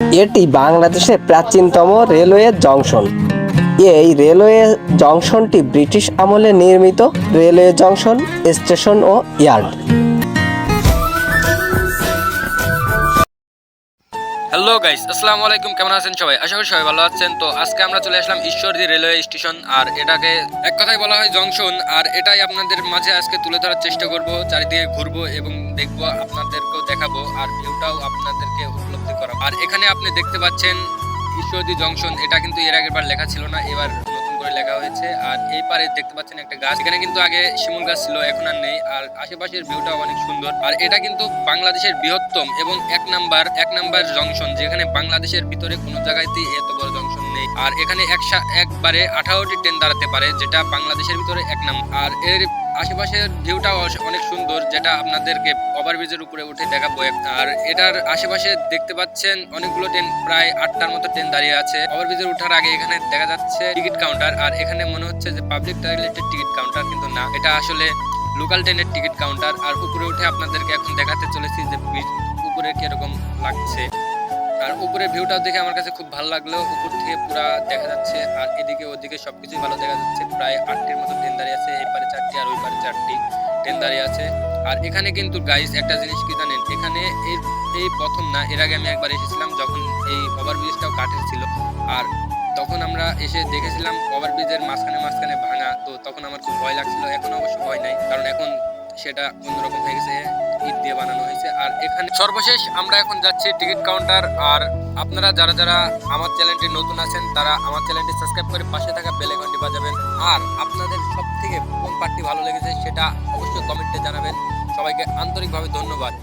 এটি বাংলাদেশের প্রাচীনতম রেলওয়ে জংশন। এই রেলওয়ে জংশনটি ব্রিটিশ আমলে নির্মিত রেলওয়ে জংশন, স্টেশন ও ইয়ার্ড। হ্যালো গাইস আসসালামু আলাইকুম, কেমন আছেন সবাই? আশা করি সবাই ভালো আছেন। তো আজকে আমরা চলে আসলাম ঈশ্বরদী রেলওয়ে স্টেশন, আর এটাকে এক কথায় বলা হয় জংশন, আর এটাই আপনাদের মাঝে আজকে তুলে ধরার চেষ্টা করব, চারিদিকে ঘুরবো এবং দেখব আপনাদেরকেও দেখাবো আর ভিউটাও আপনাদেরকে উপলব্ধি করাবো। আর এখানে আপনি দেখতে পাচ্ছেন ঈশ্বরদী জংশন, এটা কিন্তু এর আগের বার লেখা ছিল না, এবার নতুন করে লেখা হয়েছে। আর এই পারে দেখতে পাচ্ছেন একটা গাছ, এখানে কিন্তু আগে শিমুল গাছ ছিল, এখন আর নেই। আর আশেপাশের ভিউটা অনেক সুন্দর। আর এটা কিন্তু বাংলাদেশের বৃহত্তম এবং এক নাম্বার এক নাম্বার জংশন, যেখানে বাংলাদেশের ভিতরে কোনো জায়গাতেই এত বড় জংশন আর এখানে একসা একবারে আঠারোটি ট্রেন দাঁড়াতে পারে, যেটা বাংলাদেশের ভিতরে এক নাম, আর এর আশেপাশের ভিউটাও অস- অনেক সুন্দর, যেটা আপনাদেরকে ওভারব্রিজের উপরে উঠে দেখাবো আর এটার আশেপাশে দেখতে পাচ্ছেন অনেকগুলো ট্রেন, প্রায় আটটার মতো ট্রেন দাঁড়িয়ে আছে। ওভারব্রিজের ওঠার আগে এখানে দেখা যাচ্ছে টিকিট কাউন্টার, আর এখানে মনে হচ্ছে যে পাবলিক টয়লেটের টিকিট কাউন্টার, কিন্তু না, এটা আসলে লোকাল ট্রেনের টিকিট কাউন্টার। আর উপরে উঠে আপনাদেরকে এখন দেখাতে চলেছি যে উপরে কীরকম লাগছে। আর উপরের ভিউটাও দেখে আমার কাছে খুব ভালো লাগল। উপর থেকে পুরা দেখা যাচ্ছে, আর এদিকে ওদিকে সবকিছুই ভালো দেখা যাচ্ছে। প্রায় আটটির মতো ট্রেন দাঁড়িয়ে আছে এই পারে চারটি আর ওই পারে চারটি ট্রেন দাঁড়িয়ে আছে। আর এখানে কিন্তু গাইস একটা জিনিস কি জানেন? এখানে এই এই প্রথম না, এর আগে আমি একবার এসেছিলাম যখন এই ওভারব্রিজটাও কাঠের ছিল। আর তখন আমরা এসে দেখেছিলাম ওভারব্রিজের মাঝখানে মাঝখানে ভাঙা। তো তখন আমার খুব ভয় লাগছিল। এখন অবশ্য ভয় নাই, কারণ এখন সেটা অন্যরকম হয়ে গেছে। ইট দিয়ে বানানো হয়েছে। আর এখানে সর্বশেষ আমরা এখন যাচ্ছি টিকিট কাউন্টার। আর আপনারা যারা যারা আমার চ্যানেলটি নতুন আছেন, তারা আমার চ্যানেলটি সাবস্ক্রাইব করে পাশে থাকা বেল ঘন্টি বাজাবেন। আর আপনাদের সব থেকে কোন পার্টটি ভালো লেগেছে, সেটা অবশ্যই কমেন্টে জানাবেন। সবাইকে আন্তরিকভাবে ধন্যবাদ।